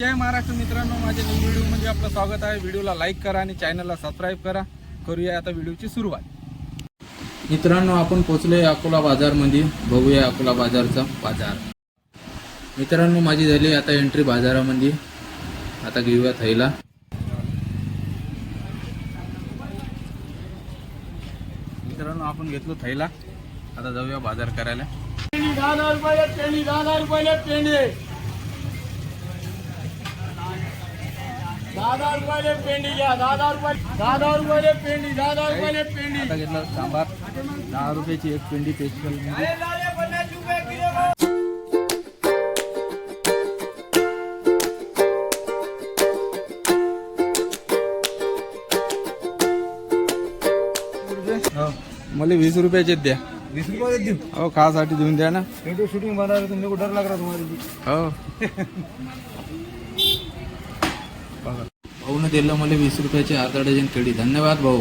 जय महाराष्ट्र मित्रांनो माझ्या नवीन व्हिडिओमध्ये म्हणजे आपलं स्वागत आहे. व्हिडिओला लाईक करा आणि चॅनलला सबस्क्राईब करा. करूया आता व्हिडिओची सुरुवात. मित्रांनो आपण पोचलोय अकोला बाजारमध्ये. बघूया अकोला बाजारचा बाजार. मित्रांनो माझी झाली आता एंट्री बाजारामध्ये. आता घेऊया थैला. मित्रांनो आपण घेतलो थैला. आता जाऊया बाजार करायला. दहा हजार रुपये पेंडी दहा हजार रुपये पेंडी दहा हजार रुपये पेंडी. घ्या दहा हजार रुपये दहा हजार रुपये पेंडी दहा हजार रुपये पेंडी आता घेतला सांबार दहा रुपयाची एक पेंडी स्पेशल मला वीस रुपयाचे द्या. वीस रुपये देऊ? हो खासाठी देऊन द्या ना. व्हिडिओ शूटिंग बनवायला तुमको डर लग रहा तुम्हाला? हो. भाऊनं दिलं मला वीस रुपयाचे अर्धा डझन केळी. धन्यवाद भाऊ.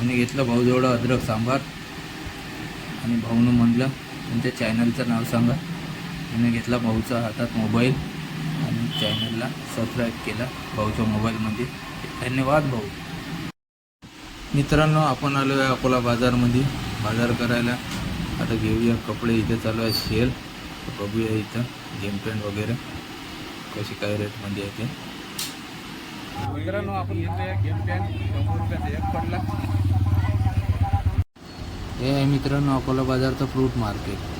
आणि घेतलं भाऊ जवळ अद्रक सांबार. आणि भाऊनं म्हणलं तुमच्या चॅनलचं नाव सांगा. आणि घेतला भाऊचा हातात मोबाईल चॅनलला सबस्क्राईब केला भाऊच्या मोबाईलमध्ये धन्यवाद भाऊ. मित्रांनो आपण आलो आहे अकोला बाजारमध्ये. बाजार करायला. आता घेऊया कपडे. इथे चालू आहे सेल बघूया इथं गेम पॅन्ट वगैरे. कशी काय रेटमध्ये आहे ते. मित्रांनो आपण घेतोय गेम पॅन्ट शंभर रुपयाचा एक पडला. हे आहे मित्रांनो अकोला बाजारचं फ्रूट मार्केट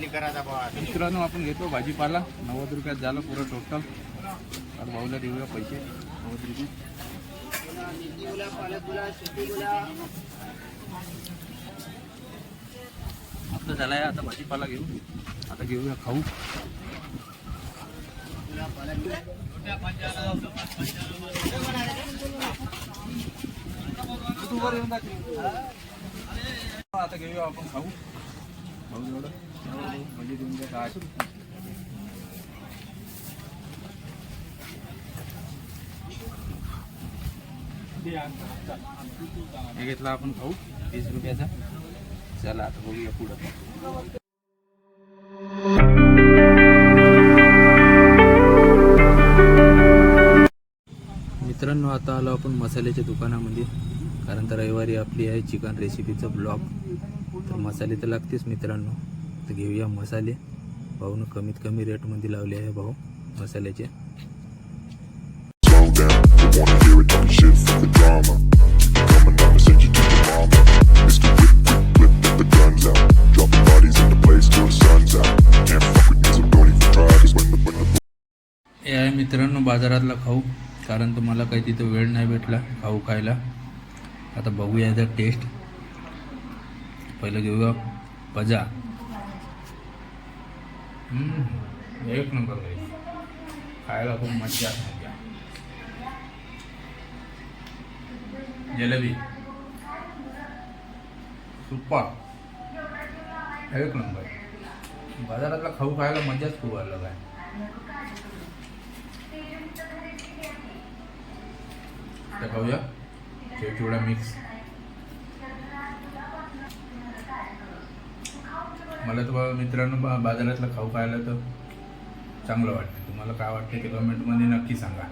मित्रांनो आपण घेतो भाजीपाला. नव्वद रुपयात झालं पुरं टोटल आता भाऊला देऊया पैसे. नव्वद रुपये. आपलं झालं आहे आता भाजीपाला घेऊ. आता घेऊया खाऊ. आता घेऊया आपण खाऊ. खाऊ एवढं हे घेतला आपण खाऊ वीस रुपयाचा. चला आता बघूया पुढं. मित्रांनो आता आलो आपण मसाल्याच्या दुकानामध्ये. कारण तर रविवारी आपली आहे चिकन रेसिपीचं ब्लॉग तर मसाले तर लागतेच मित्रांनो. घेऊया मसाले. भाऊनं कमीत कमी रेटमध्ये लावले आहे भाऊ मसाल्याचे. मित्रांनो बाजारातला खाऊ. कारण तुम्हाला काही तिथं वेळ नाही भेटला खाऊ खायला. आता बघूया त्या टेस्ट पहिलं घेऊया पजा एक नंबर आहे. खायला खूप मजा मजा जलेबी. सुप्पा एक नंबर. बाजारातला खाऊ खायला मजाच खूप अलग आहे त्या खाऊया. चिवडा मिक्स. मला तर मित्रांनो बा बाजारातलं खाऊ खायला तर चांगलं वाटतं. तुम्हाला काय वाटतं ते कमेंटमध्ये नक्की सांगा.